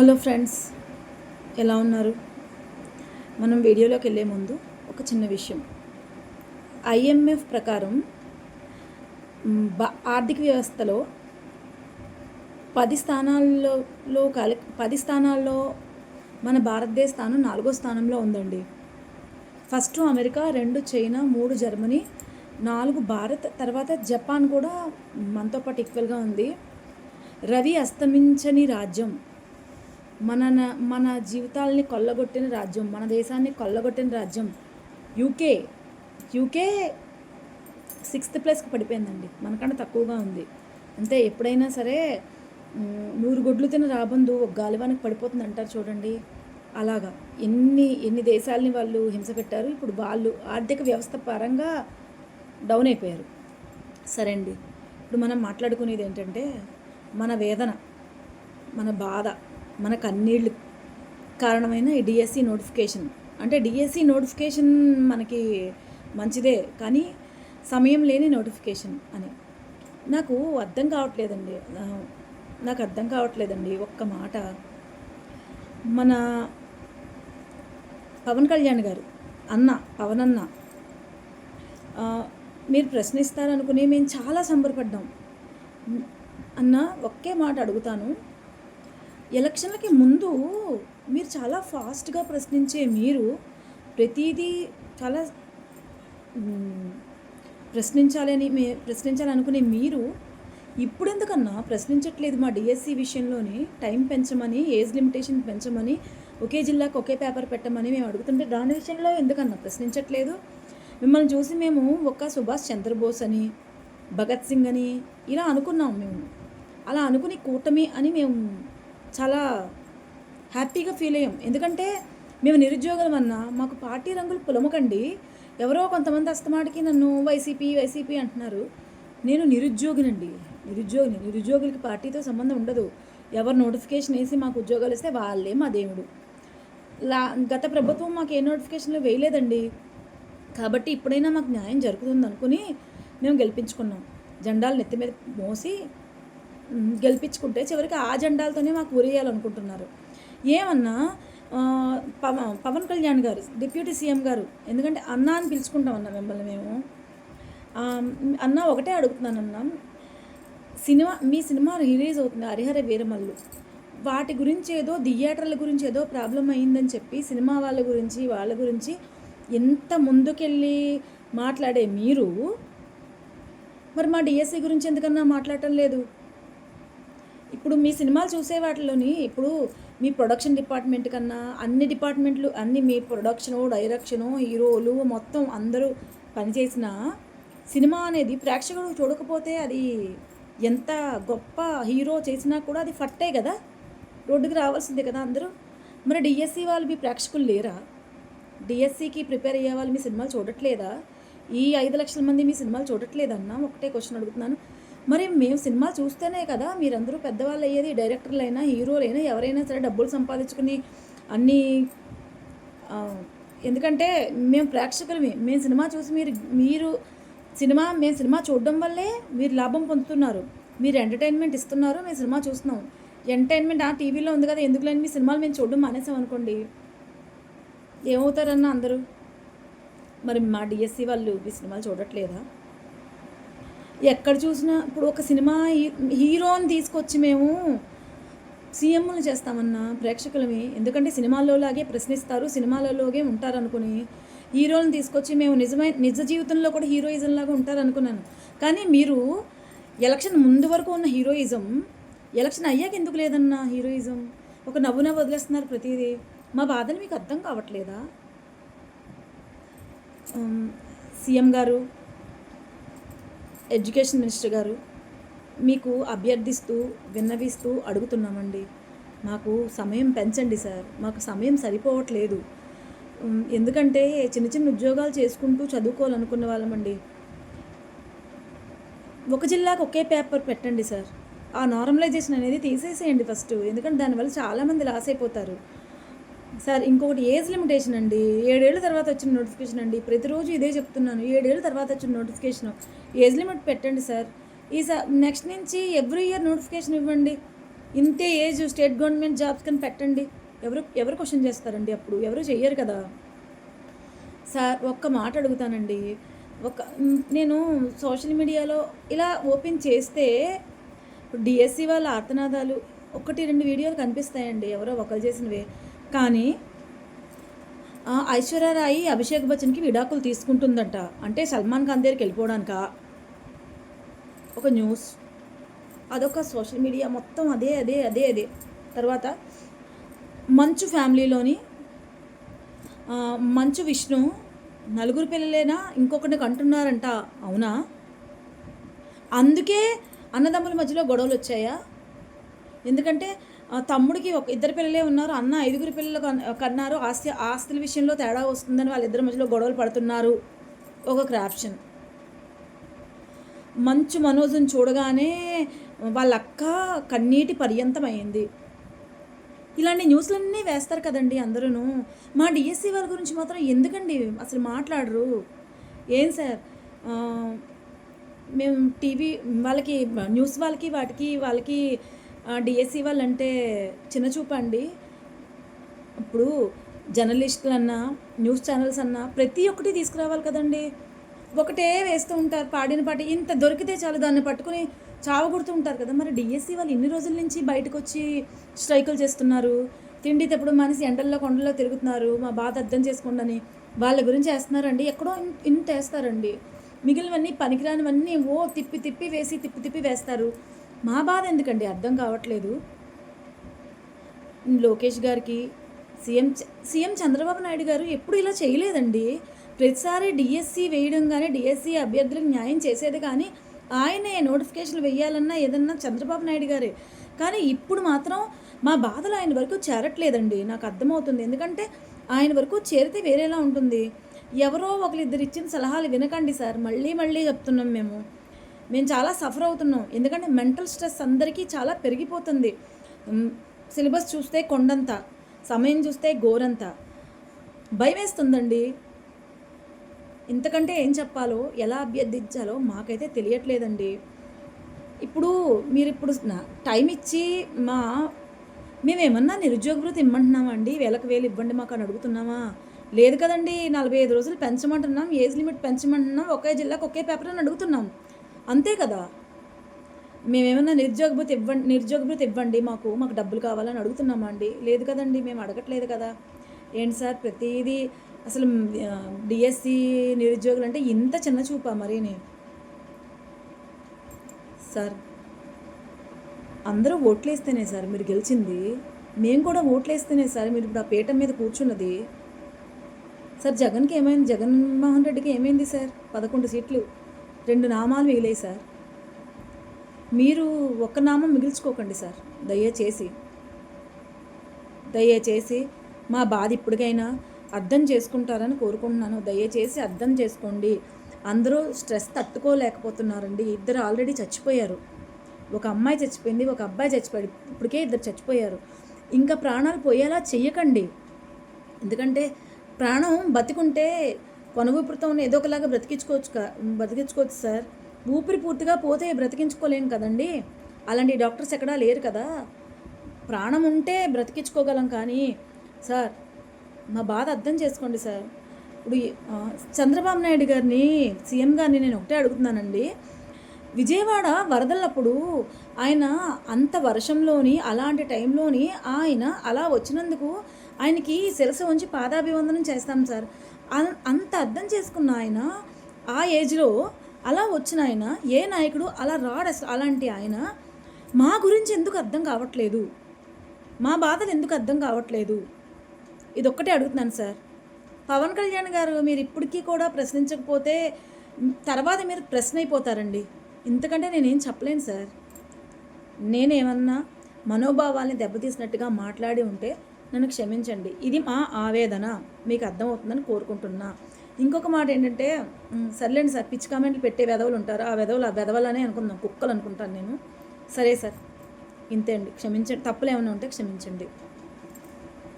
Hello friends ఎలా ఉన్నారు? మనం వీడియోలోకి వెళ్ళే ముందు ఒక చిన్న విషయం. ఐఎంఎఫ్ ప్రకారం ఆర్థిక వ్యవస్థలో పది స్థానాల్లో కలి పది స్థానాల్లో మన భారతదేశ స్థానం నాలుగో స్థానంలో ఉందండి. ఫస్ట్ అమెరికా రెండు చైనా మూడు జర్మనీ నాలుగు భారత్ తర్వాత జపాన్ కూడా మనతో పాటు ఈక్వల్గా ఉంది. రవి అస్తమించని రాజ్యం. మన మన జీవితాలని కొల్లగొట్టిన రాజ్యం మన దేశాన్ని కొల్లగొట్టిన రాజ్యం యూకే. యూకే సిక్స్త్ ప్లేస్కి పడిపోయిందండి. మనకన్నా తక్కువగా ఉంది. అంతే ఎప్పుడైనా సరే నూరు గొడ్లు తిన రాబందు ఒక గాలివానికి పడిపోతుంది అంటారు చూడండి. అలాగా. ఎన్ని ఎన్ని దేశాలని వాళ్ళు హింస పెట్టారు. ఇప్పుడు వాళ్ళు ఆర్థిక వ్యవస్థ పరంగా డౌన్ అయిపోయారు. సరే అండి ఇప్పుడు మనం మాట్లాడుకునేది ఏంటంటే మన వేదన మన బాధ. మన కన్నీళ్ళు కారణమైన ఈ డిఎస్సి నోటిఫికేషన్ అంటే డిఎస్సి నోటిఫికేషన్ మనకి మంచిదే కానీ సమయం లేని నోటిఫికేషన్ అని. నాకు అర్థం కావట్లేదండి. నాకు అర్థం కావట్లేదండి ఒక్క మాట. మన పవన్ కళ్యాణ్ గారు అన్న పవన్ అన్న మీరు ప్రశ్నిస్తారనుకుని మేము చాలా సంబరపడ్డాం. అన్న ఒకే మాట అడుగుతాను. ఎలక్షన్లకి ముందు మీరు చాలా ఫాస్ట్గా ప్రశ్నించే మీరు ప్రతిదీ చాలా ప్రశ్నించాలని మే ప్రశ్నించాలనుకునే మీరు ఇప్పుడు ఎందుకన్నా ప్రశ్నించట్లేదు మా డిఎస్సి విషయంలోని టైం పెంచమని ఏజ్ లిమిటేషన్ పెంచమని ఒకే జిల్లాకు ఒకే పేపర్ పెట్టమని మేము అడుగుతుంటే దాని విషయంలో ఎందుకన్నా ప్రశ్నించట్లేదు? మిమ్మల్ని చూసి మేము ఒక సుభాష్ చంద్రబోస్ అని భగత్ సింగ్ అని ఇలా అనుకున్నాం మేము. అలా అనుకుని కూటమి అని మేము చాలా హ్యాపీగా ఫీల్ అయ్యాం. ఎందుకంటే మేము నిరుద్యోగులం అన్నా మాకు పార్టీ రంగులు పులమకండి. ఎవరో కొంతమంది అస్తమాటికి నన్ను వైసీపీ వైసీపీ అంటున్నారు. నేను నిరుద్యోగినండి. నిరుద్యోగిని నిరుద్యోగులకి పార్టీతో సంబంధం ఉండదు. ఎవరు నోటిఫికేషన్ వేసి మాకు ఉద్యోగాలు ఇస్తే వాళ్ళే మా దేవుడు. లా గత ప్రభుత్వం మాకు ఏ నోటిఫికేషన్లు వేయలేదండి. కాబట్టి ఇప్పుడైనా మాకు న్యాయం జరుగుతుంది అనుకుని మేము గెలిపించుకున్నాం. జెండాలు నెత్తి మీద మోసి గెలిపించుకుంటే చివరికి ఆ జెండాలతోనే మాకు ఉరేయాలనుకుంటున్నారు ఏమన్నా పవ- పవన్ కళ్యాణ్ గారు డిప్యూటీ సీఎం గారు ఎందుకంటే అన్న అని పిలుచుకుంటామన్న మిమ్మల్ని మేము. అన్న ఒకటే అడుగుతున్నానన్నా. సినిమా మీ సినిమా రిలీజ్ అవుతుంది హరిహర వీరమల్లు. వాటి గురించి ఏదో థియేటర్ల గురించి ఏదో ప్రాబ్లం అయిందని చెప్పి సినిమా వాళ్ళ గురించి వాళ్ళ గురించి ఎంత ముందుకెళ్ళి మాట్లాడే మీరు మరి మా డిఎస్సి గురించి ఎందుకన్నా మాట్లాడటం లేదు? ఇప్పుడు మీ సినిమాలు చూసే వాటిలోని ఇప్పుడు మీ ప్రొడక్షన్ డిపార్ట్మెంట్ కన్నా అన్ని డిపార్ట్మెంట్లు అన్ని మీ ప్రొడక్షను డైరెక్షను హీరోలు మొత్తం అందరూ పనిచేసిన సినిమా అనేది ప్రేక్షకుడు చూడకపోతే అది ఎంత గొప్ప హీరో చేసినా కూడా అది ఫట్టే కదా? రోడ్డుకి రావాల్సిందే కదా అందరూ? మరి డిఎస్సి వాళ్ళు మీ ప్రేక్షకులు లేరా? డిఎస్సికి ప్రిపేర్ అయ్యే వాళ్ళు మీ సినిమాలు చూడట్లేదా? ఈ ఐదు లక్షల మంది మీ సినిమాలు చూడట్లేదన్నా ఒకటే క్వశ్చన్ అడుగుతున్నాను. మరి మేము సినిమా చూస్తేనే కదా మీరందరూ పెద్దవాళ్ళు అయ్యేది డైరెక్టర్లైనా హీరోలైనా ఎవరైనా సరే డబ్బులు సంపాదించుకుని అన్నీ ఎందుకంటే మేము ప్రేక్షకులమే. మేము సినిమా చూసి మీరు మీరు సినిమా మేము సినిమా చూడడం వల్లే మీరు లాభం పొందుతున్నారు. మీరు ఎంటర్టైన్మెంట్ ఇస్తున్నారు మేము సినిమా చూస్తున్నాం. ఎంటర్టైన్మెంట్ ఆ టీవీలో ఉంది కదా ఎందుకు లేని మీ సినిమాలు మేము చూడడం మానేసాం అనుకోండి. ఏమవుతారన్న అందరూ? మరి మా డిఎస్సి వాళ్ళు మీ సినిమాలు చూడట్లేదా? ఎక్కడ చూసినా ఇప్పుడు ఒక సినిమా హీ- హీరోని తీసుకొచ్చి మేము సీఎంలు చేస్తామన్నా ప్రేక్షకులమి ఎందుకంటే సినిమాల్లో లాగే ప్రశ్నిస్తారు సినిమాలలోగే ఉంటారనుకుని హీరోని తీసుకొచ్చి మేము నిజమైన నిజ జీవితంలో కూడా హీరోయిజం లాగా ఉంటారనుకున్నాను. కానీ మీరు ఎలక్షన్ ముందు వరకు ఉన్న హీరోయిజం ఎలక్షన్ అయ్యాక ఎందుకు లేదన్నా హీరోయిజం? ఒక నవ్వున వదిలేస్తున్నారు ప్రతిదీ. మా బాధని మీకు అర్థం కావట్లేదా? సీఎం గారు ఎడ్యుకేషన్ మినిస్టర్ గారు మీకు అభ్యర్థిస్తూ విన్నవిస్తూ అడుగుతున్నామండి. మాకు సమయం పెంచండి సార్. మాకు సమయం సరిపోవట్లేదు. ఎందుకంటే చిన్న చిన్న ఉద్యోగాలు చేసుకుంటూ చదువుకోవాలనుకున్న వాళ్ళమండి. ఒక జిల్లాకు ఒకే పేపర్ పెట్టండి సార్. ఆ నార్మలైజేషన్ అనేది తీసేసేయండి ఫస్ట్. ఎందుకంటే దానివల్ల చాలామంది లాస్ అయిపోతారు. సార్ ఇంకొకటి ఏజ్ లిమిటేషన్ అండి. ఏడేళ్ళ తర్వాత వచ్చిన నోటిఫికేషన్ అండి. ప్రతిరోజు ఇదే చెప్తున్నాను. ఏడేళ్ళ తర్వాత వచ్చిన నోటిఫికేషన్. ఏజ్ లిమిట్ పెట్టండి సార్. ఈ సార్ నెక్స్ట్ నుంచి ఎవ్రీ ఇయర్ నోటిఫికేషన్ ఇవ్వండి. ఇంతే ఏజ్ స్టేట్ గవర్నమెంట్ జాబ్స్ కానీ పెట్టండి. ఎవరు ఎవరు క్వశ్చన్ చేస్తారండి అప్పుడు? ఎవరు చెయ్యరు కదా. సార్ ఒక్క మాట అడుగుతానండి. ఒక నేను సోషల్ మీడియాలో ఇలా ఓపెన్ చేస్తే డిఎస్సి వాళ్ళ ఆర్తనాదాలు ఒకటి రెండు వీడియోలు కనిపిస్తాయండి. ఎవరో ఒకరు చేసినవే. కానీ ఐశ్వర్యరాయి అభిషేక్ బచ్చన్కి విడాకులు తీసుకుంటుందంట. అంటే సల్మాన్ ఖాన్ దగ్గరికి వెళ్ళిపోవడానిక? ఒక న్యూస్. అదొక సోషల్ మీడియా మొత్తం అదే అదే అదే అదే. తర్వాత మంచు ఫ్యామిలీలోని మంచు విష్ణు నలుగురు పిల్లలేనా? ఇంకొకటి కంటున్నారంట. అవునా? అందుకే అన్నదమ్ముల మధ్యలో గొడవలు వచ్చాయా ఎందుకంటే తమ్ముడికి ఒక ఇద్దరు పిల్లలే ఉన్నారు అన్న ఐదుగురు పిల్లలు కన్నారు. ఆస్తి ఆస్తుల విషయంలో తేడా వస్తుందని వాళ్ళిద్దరి మధ్యలో గొడవలు పడుతున్నారు. ఒక క్రాప్షన్ మంచు మనోజ్ని చూడగానే వాళ్ళ అక్క కన్నీటి పర్యంతమైంది. ఇలాంటి న్యూస్లన్నీ వేస్తారు కదండి అందరూ మా డిఎస్సి వాళ్ళ గురించి మాత్రం ఎందుకండి అసలు మాట్లాడరు? ఏం సార్? మేము టీవీ వాళ్ళకి న్యూస్ వాళ్ళకి వాటికి వాళ్ళకి డిఎస్సి వాళ్ళంటే చిన్న చూపండి ఇప్పుడు జర్నలిస్టులు అన్నా న్యూస్ ఛానల్స్ అన్నా ప్రతి ఒక్కటి తీసుకురావాలి కదండి. ఒకటే వేస్తూ ఉంటారు పాడిన పాట. ఇంత దొరికితే చాలు దాన్ని పట్టుకుని చావగొడుతూ ఉంటారు కదా. మరి డిఎస్సి వాళ్ళు ఇన్ని రోజుల నుంచి బయటకు వచ్చి స్ట్రైకులు చేస్తున్నారు. తిండి తెప్పుడు మనిషి ఎండల్లో కొండల్లో తిరుగుతున్నారు. మా బాధ అర్థం చేసుకోండి వాళ్ళ గురించి వేస్తున్నారండి. ఎక్కడో ఇంత వేస్తారండి మిగిలినవన్నీ పనికిరానివన్నీ ఓ తిప్పి తిప్పి వేసి తిప్పి తిప్పి వేస్తారు. మా బాధ ఎందుకండి? అర్థం కావట్లేదు. లోకేష్ గారికి సీఎం సీఎం చంద్రబాబు నాయుడు గారు ఎప్పుడు ఇలా చేయలేదండి. ప్రతిసారి డిఎస్సి వేయడం కానీ డిఎస్సి అభ్యర్థులకు న్యాయం చేసేది కానీ ఆయనే నోటిఫికేషన్లు వేయాలన్నా ఏదన్నా చంద్రబాబు నాయుడు గారే. కానీ ఇప్పుడు మాత్రం మా బాధలు ఆయన వరకు చేరట్లేదండి. నాకు అర్థమవుతుంది. ఎందుకంటే ఆయన వరకు చేరితే వేరేలా ఉంటుంది. ఎవరో ఒకరిద్దరు ఇచ్చిన సలహాలు వినకండి సార్. మళ్ళీ మళ్ళీ చెప్తున్నాం మేము. మేము చాలా సఫర్ అవుతున్నాం. ఎందుకంటే మెంటల్ స్ట్రెస్ అందరికీ చాలా పెరిగిపోతుంది. సిలబస్ చూస్తే కొండంత సమయం చూస్తే గోరంత. భయం వేస్తుందండి ఇంతకంటే ఏం చెప్పాలో ఎలా అభ్యర్థించాలో మాకైతే తెలియట్లేదండి. ఇప్పుడు మీరు ఇప్పుడు నా- టైం ఇచ్చి మా మేమేమన్నా నిరుద్యోగ భృతి ఇమ్మంటున్నామా అండి వేలకు వేలు ఇవ్వండి మాకు అని అడుగుతున్నామా? లేదు కదండి నలభై ఐదు రోజులు పెంచమంటున్నాం ఏజ్ లిమిట్ పెంచమంటున్నాం ఒకే జిల్లాకు ఒకే పేపర్ అని అడుగుతున్నాం. అంతే కదా? మేమేమన్నా నిరుద్యోగ భృతి ఇవ్వండి నిరుద్యోగ భృతి ఇవ్వండి మాకు మాకు డబ్బులు కావాలని అడుగుతున్నామా అండి? లేదు కదండి మేము అడగట్లేదు కదా. ఏంటి సార్ ప్రతిదీ అసలు డిఎస్సి నిరుద్యోగులు అంటే ఇంత చిన్న చూపా మరీని. సార్ అందరూ ఓట్లేస్తేనే సార్ మీరు గెలిచింది. మేము కూడా ఓట్లేస్తేనే సార్ మీరు ఇప్పుడు ఆ పీఠం మీద కూర్చున్నది. సార్ జగన్కి ఏమైంది? జగన్మోహన్ రెడ్డికి ఏమైంది సార్? పదకొండు సీట్లు. రెండు నామాలు మిగిలాయి సార్. మీరు ఒక్క నామం మిగిల్చుకోకండి సార్. దయచేసి. దయచేసి మా బాధ ఇప్పటికైనా అర్థం చేసుకుంటారని కోరుకుంటున్నాను. దయచేసి అర్థం చేసుకోండి. అందరూ స్ట్రెస్ తట్టుకోలేకపోతున్నారండి. ఇద్దరు ఆల్రెడీ చచ్చిపోయారు. ఒక అమ్మాయి చచ్చిపోయింది ఒక అబ్బాయి చచ్చిపోయాడు. ఇప్పటికే ఇద్దరు చచ్చిపోయారు. ఇంకా ప్రాణాలు పోయేలా చెయ్యకండి. ఎందుకంటే ప్రాణం బతికుంటే కొన ఉన్న ఏదో ఒకలాగా బ్రతికించుకోవచ్చు బ్రతికించుకోవచ్చు సార్. ఊపిరి పూర్తిగా పోతే బ్రతికించుకోలేం కదండి. అలాంటి డాక్టర్స్ ఎక్కడా లేరు కదా. ప్రాణం ఉంటే బ్రతికించుకోగలం కానీ సార్ మా బాధ అర్థం చేసుకోండి సార్. ఇప్పుడు చంద్రబాబు నాయుడు గారిని సీఎం గారిని నేను ఒకటే అడుగుతున్నానండి. విజయవాడ వరదలప్పుడు ఆయన అంత వర్షంలోని అలాంటి టైంలోని ఆయన అలా వచ్చినందుకు ఆయనకి శిరస ఉంచి పాదాభివందనం చేస్తాం సార్. అంత అర్థం చేసుకున్న ఆయన ఆ ఏజ్లో అలా వచ్చిన ఆయన ఏ నాయకుడు అలా రాడు అసలు అలాంటి ఆయన మా గురించి ఎందుకు అర్థం కావట్లేదు? మా బాధలు ఎందుకు అర్థం కావట్లేదు? ఇది ఒక్కటే అడుగుతున్నాను సార్. పవన్ కళ్యాణ్ గారు మీరు ఇప్పటికీ కూడా ప్రశ్నించకపోతే తర్వాత మీరు ప్రశ్న అయిపోతారండి ఇంతకంటే నేనేం చెప్పలేను సార్. నేనేమన్నా మనోభావాల్ని దెబ్బతీసినట్టుగా మాట్లాడి ఉంటే నన్ను క్షమించండి. ఇది మా ఆవేదన. మీకు అర్థమవుతుందని కోరుకుంటున్నా. ఇంకొక మాట ఏంటంటే సర్లేండి సార్ పిచ్చి కామెంట్లు పెట్టే వెధవలు ఉంటారు. ఆ వెధవలు ఆ వెధవలనే అనుకుందాం. కుక్కలు అనుకుంటాను నేను. సరే సార్. ఇంతే అండి. క్షమించండి. తప్పులు ఏమైనా ఉంటే క్షమించండి.